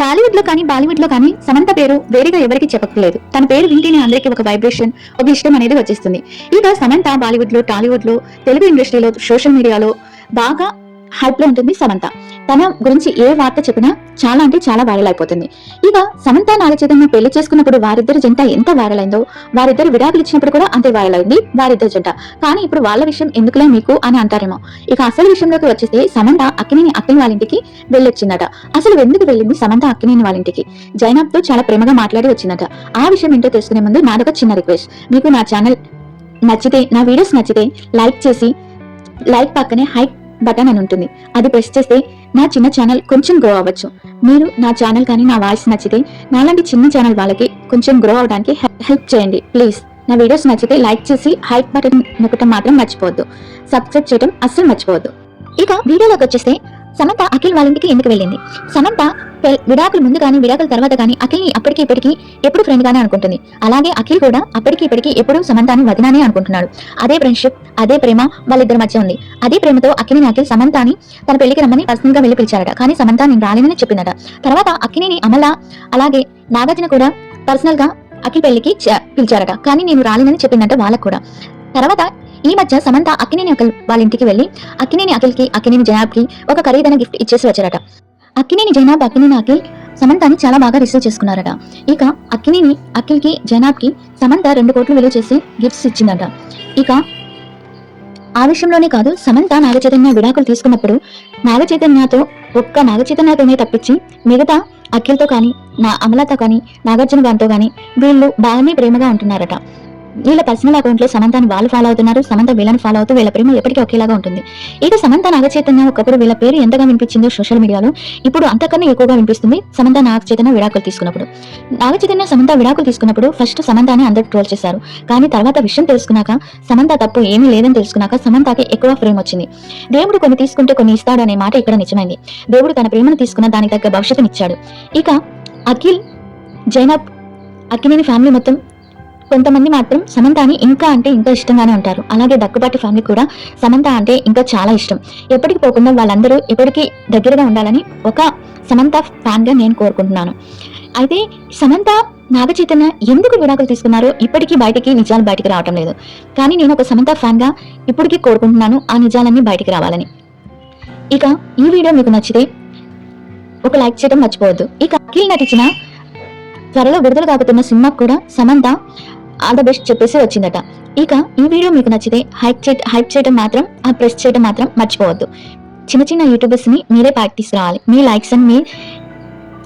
టాలీవుడ్లో కానీ బాలీవుడ్లో కానీ సమంత పేరు వేరేగా ఎవరికి చెప్పట్లేదు తన పేరు వింటేనే అందరికీ ఒక వైబ్రేషన్ ఒక ఇష్టం అనేది వచ్చేస్తుంది. ఇక సమంత బాలీవుడ్లో టాలీవుడ్లో తెలుగు ఇండస్ట్రీలో సోషల్ మీడియాలో బాగా హైప్లో ఉంటుంది సమంత. తన గురించి ఏ వార్త చెప్పినా చాలా అంటే చాలా వైరల్ అయిపోతుంది. ఇక సమంత నాగచైతన్య పెళ్ళి చేసుకున్నప్పుడు వారిద్దరి జంట ఎంత వైరల్ అయిందో వారిద్దరు విడాకులు ఇచ్చినప్పుడు కూడా అంతే వైరల్ అయింది వారిద్దరి జంట. కానీ ఇప్పుడు వాళ్ళ విషయం ఎందుకులే మీకు అని అంటారేమో. ఇక అసలు విషయంలోకి వచ్చేస్తే సమంత అక్కినేని అక్కిని వాళ్ళ ఇంటికి వెళ్ళొచ్చిందట. అసలు ఎందుకు వెళ్ళింది సమంత అక్కినేని వాళ్ళ ఇంటికి జైనాబ్తో చాలా ప్రేమగా మాట్లాడి వచ్చిందట. ఆ విషయం ఏంటో తెలుసుకునే ముందు నాదొక చిన్న రిక్వెస్ట్ మీకు నా ఛానల్ నచ్చితే నా వీడియోస్ నచ్చితే లైక్ చేసి లైక్ పక్కనే హైక్ బటన్ అని ఉంటుంది. అది ప్రెస్ చేస్తే నా చిన్న ఛానల్ కొంచెం గ్రో అవ్వచ్చు. మీరు నా ఛానల్ కానీ నా వాయిస్ నచ్చితే నాలాంటి చిన్న ఛానల్ వాళ్ళకి కొంచెం గ్రో అవడానికి హెల్ప్ చేయండి. ప్లీజ్ నా వీడియోస్ నచ్చితే లైక్ చేసి హైక్ బటన్ నొక్కటం మాత్రం మర్చిపోవద్దు. సబ్స్క్రైబ్ చేయడం అస్సలు మర్చిపోవద్దు. ఇక వీడియోలోకి వచ్చేస్తే సమంత అఖిల్ వాళ్ళ ఇంటికి ఎందుకు వెళ్ళింది? సమంత విడాకులు విడాకుల ముందు కానీ విడాకుల తర్వాత కానీ అఖిల్ని అప్పటికి ఇప్పటికి ఎప్పుడు ఫ్రెండ్ గానే అనుకుంటుంది. అలాగే అఖిల్ కూడా అప్పటికి ఇప్పటికి ఎప్పుడు సమంతాని వదినానే అనుకుంటున్నాడు. అదే ఫ్రెండ్షిప్ అదే ప్రేమ వాళ్ళిద్దరి మధ్య ఉంది. అదే ప్రేమతో అఖిని అఖిల్ సమంతాని తన పెళ్ళికి రమ్మని పర్సనల్గా వెళ్ళి పిలిచారట. కానీ సమంత నేను రాలేనని చెప్పిందట. తర్వాత అఖినిని అమల అలాగే నాగార్జున కూడా పర్సనల్గా అఖిల్ పెళ్ళికి పిలిచారట. కానీ నేను రాలేనని చెప్పిందట వాళ్ళకు కూడా. తర్వాత ఈ మధ్య సమంత అక్కినేని అఖిల్ వాళ్ళ ఇంటికి వెళ్ళి అక్కినేని అఖిల్కి అక్కినేని జనాబ్కి ఒక ఖరీదైన గిఫ్ట్ ఇచ్చేసి వచ్చారట. అక్కినేని జైనాబ్ అక్కినేని అఖిల్ సమంతని చాలా బాగా రిసీవ్ చేసుకున్నారట. ఇక అక్కినేని అఖిల్కి జైనాబ్కి సమంత రెండు కోట్లు విలువ చేసి గిఫ్ట్స్ ఇచ్చిందట. ఇక ఆ విషయంలోనే కాదు సమంత నాగచైతన్య విడాకులు తీసుకున్నప్పుడు నాగచైతన్యతో ఒక్క నాగచైతన్యతోనే తప్పించి మిగతా అఖిల్తో కానీ నా అమలతో కానీ నాగార్జున గారితో కానీ వీళ్ళు బాగానే ప్రేమగా ఉంటున్నారట. వీళ్ళ పర్సనల్ అకౌంట్లో సమంతని వాళ్ళు ఫాలో అవుతున్నారు సమంత వీళ్ళని ఫాలో అవుతూ వీళ్ళ ప్రేమ ఎప్పటికీ ఒకేలాగా ఉంటుంది. ఇక సమంత నాగచైతన్య ఒకప్పుడు వీళ్ళ పేరు ఎంతగా వినిపించిందో సోషల్ మీడియాలో ఇప్పుడు అంతకన్నా ఎక్కువగా వినిపిస్తుంది సమంత నాగచైతన్య విడాకులు తీసుకున్నప్పుడు. నాగచైతన్య సమంత విడాకులు తీసుకున్నప్పుడు ఫస్ట్ సమంతని అందరూ ట్రోల్ చేశారు. కానీ తర్వాత విషయం తెలుసుకున్నాక సమంత తప్పు ఏమీ లేదని తెలుసుకున్నాక సమంతకి ఎక్కువ ప్రేమ వచ్చింది. దేవుడు కొన్ని తీసుకుంటే కొన్ని ఇస్తాడు అనే మాట ఇక్కడ నిజమైంది. దేవుడు తన ప్రేమను తీసుకున్న దానికి తగ్గ భవిష్యత్తునిచ్చాడు. ఇక అఖిల్ జైనబ్ అఖిలేని ఫ్యామిలీ మొత్తం కొంతమంది మాత్రం సమంతాని ఇంకా అంటే ఇంకా ఇష్టంగానే ఉంటారు. అలాగే దగ్గుబాటి ఫ్యామిలీ కూడా సమంత అంటే ఇంకా చాలా ఇష్టం. ఎప్పటికి పోకుండా వాళ్ళందరూ ఎప్పటికీ దగ్గరగా ఉండాలని ఒక సమంత ఫ్యాన్గా నేను కోరుకుంటున్నాను. అయితే సమంత నాగ చైతన్య ఎందుకు విడాకులు తీసుకున్నారో ఇప్పటికీ బయటికి నిజాలు బయటికి రావటం లేదు. కానీ నేను ఒక సమంత ఫ్యాన్గా ఇప్పటికీ కోరుకుంటున్నాను ఆ నిజాలన్నీ బయటికి రావాలని. ఇక ఈ వీడియో మీకు నచ్చితే ఒక లైక్ చేయడం మర్చిపోవద్దు. ఇక అఖిల్ నటించిన త్వరలో విడుదల కాబోతున్న సినిమాకు కూడా సమంత ఆల్ ద బెస్ట్ చెప్పేసి వచ్చిందట. ఇక ఈ వీడియో మీకు నచ్చితే హైప్ చే హైప్ చేయడం మాత్రం ఆ ప్రెస్ చేయడం మాత్రం మర్చిపోవద్దు. చిన్న చిన్న యూట్యూబర్స్ని మీరే ప్రాక్టీస్ తీసుకురావాలి మీ లైక్స్ అండ్ మీ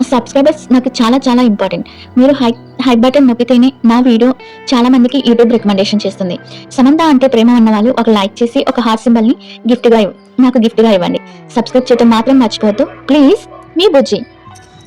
సబ్స్క్రైబర్స్ నాకు చాలా చాలా ఇంపార్టెంట్. మీరు హై హై బటన్ నొక్కితేనే నా వీడియో చాలా మందికి యూట్యూబ్ రికమెండేషన్ చేస్తుంది. సమంత అంటే ప్రేమ ఉన్న వాళ్ళు ఒక లైక్ చేసి ఒక హార్ట్ సింబల్ని గిఫ్ట్గా ఇవ్వ- నాకు గిఫ్ట్గా ఇవ్వండి. సబ్స్క్రైబ్ చేయడం మాత్రం మర్చిపోవద్దు. ప్లీజ్ మీ బుజ్జి.